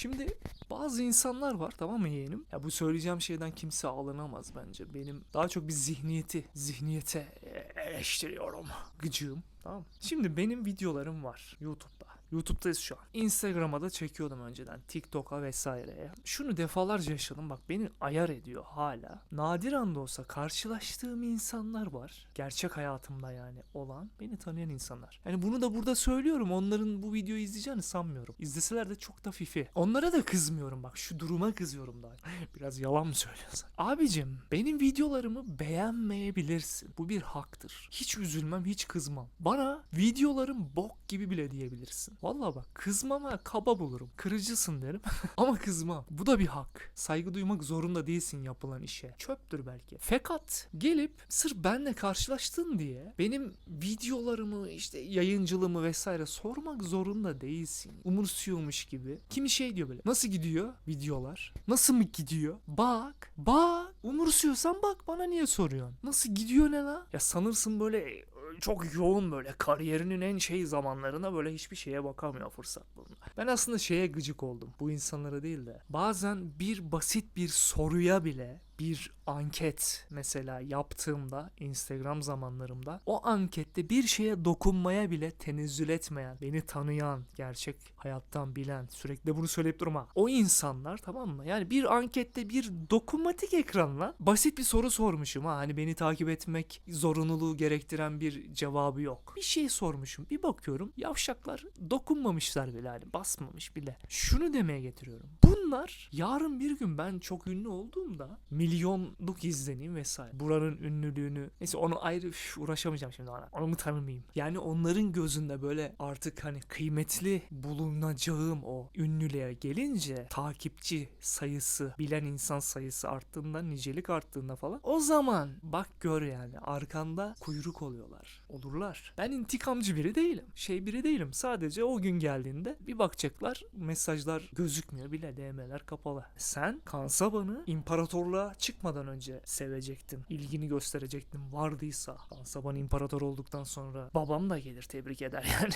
Şimdi bazı insanlar var tamam mı yeğenim? Ya bu söyleyeceğim şeyden kimse alınamaz bence. Benim daha çok bir zihniyeti, zihniyete eleştiriyorum. Gıcığım. Tamam. Şimdi benim videolarım var YouTube'da. YouTube'dayız şu an. Instagram'a da çekiyordum önceden. TikTok'a vesaireye. Şunu defalarca yaşadım bak beni ayar ediyor hala. Nadiren de olsa karşılaştığım insanlar var. Gerçek hayatımda yani olan beni tanıyan insanlar. Yani bunu da burada söylüyorum. Onların bu videoyu izleyeceğini sanmıyorum. İzleseler de çok da fifi. Onlara da kızmıyorum bak. Şu duruma kızıyorum daha. Biraz yalan mı söylüyorsun? Abicim benim videolarımı beğenmeyebilirsin. Bu bir haktır. Hiç üzülmem, hiç kızmam. Bana videolarım bok gibi bile diyebilirsin. Vallahi bak kızmama kaba bulurum. Kırıcısın derim ama kızmam. Bu da bir hak. Saygı duymak zorunda değilsin yapılan işe. Çöptür belki. Fakat gelip sırf benle karşılaştın diye benim videolarımı işte yayıncılığımı vesaire sormak zorunda değilsin. Umursuyormuş gibi. Kimi şey diyor böyle. Nasıl gidiyor videolar? Nasıl mı gidiyor? Bak. Bak. Umursuyorsan bak bana niye soruyorsun? Nasıl gidiyor ne la? Ya sanırsın böyle çok yoğun böyle kariyerinin en şey zamanlarına böyle hiçbir şeye bakamıyor fırsat bulun. Ben aslında şeye gıcık oldum. Bu insanlara değil de. Bazen bir basit bir soruya bile bir anket mesela yaptığımda Instagram zamanlarımda o ankette bir şeye dokunmaya bile tenezzül etmeyen, beni tanıyan, gerçek hayattan bilen, sürekli bunu söyleyip durma. O insanlar tamam mı? Yani bir ankette bir dokunmatik ekranla basit bir soru sormuşum ha. Hani beni takip etmek zorunluluğu gerektiren bir cevabı yok. Bir şey sormuşum. Bir bakıyorum yavşaklar dokunmamışlar bile hani basmamış bile. Şunu demeye getiriyorum. Bunlar yarın bir gün ben çok ünlü olduğumda milyonluk izleneyim vesaire. Buranın ünlülüğünü neyse onu ayrı üf, uğraşamayacağım şimdi ona. Onu mu tanımayayım? Yani onların gözünde böyle artık hani kıymetli bulunacağım o ünlülüğe gelince takipçi sayısı, bilen insan sayısı arttığında, nicelik arttığında falan o zaman bak gör yani arkanda kuyruk oluyorlar. Olurlar. Ben intikamcı biri değilim. Şey biri değilim. Sadece o gün geldiğinde bir bakacaklar mesajlar gözükmüyor bile DM'ler kapalı. Sen Kansaban'ı imparatorluğa çıkmadan önce sevecektin. ilgini gösterecektin vardıysa. Kansaban imparator olduktan sonra babam da gelir tebrik eder yani.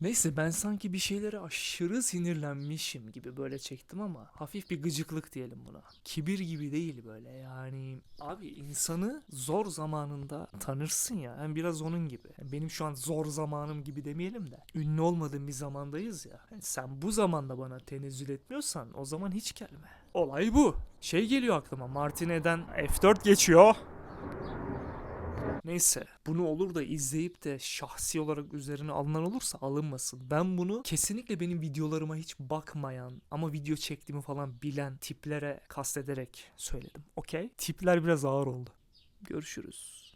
Neyse ben sanki bir şeylere aşırı sinirlenmişim gibi böyle çektim ama hafif bir gıcıklık diyelim buna. Kibir gibi değil böyle yani. Abi insanı zor zamanında tanırsın ya. Yani biraz onun gibi. Yani benim şu an zor zamanım gibi demeyelim de. Ünlü olmadığım bir zamandayız ya. Yani sen bu zamanda bana tenezzül etmiyorsan o zaman hiç gelme. Olay bu. Şey geliyor aklıma. Martine'den F4 geçiyor. Neyse bunu olur da izleyip de şahsi olarak üzerine alınan olursa alınmasın. Ben bunu kesinlikle benim videolarıma hiç bakmayan ama video çektiğimi falan bilen tiplere kastederek söyledim. Okey? Tipler biraz ağır oldu. Görüşürüz.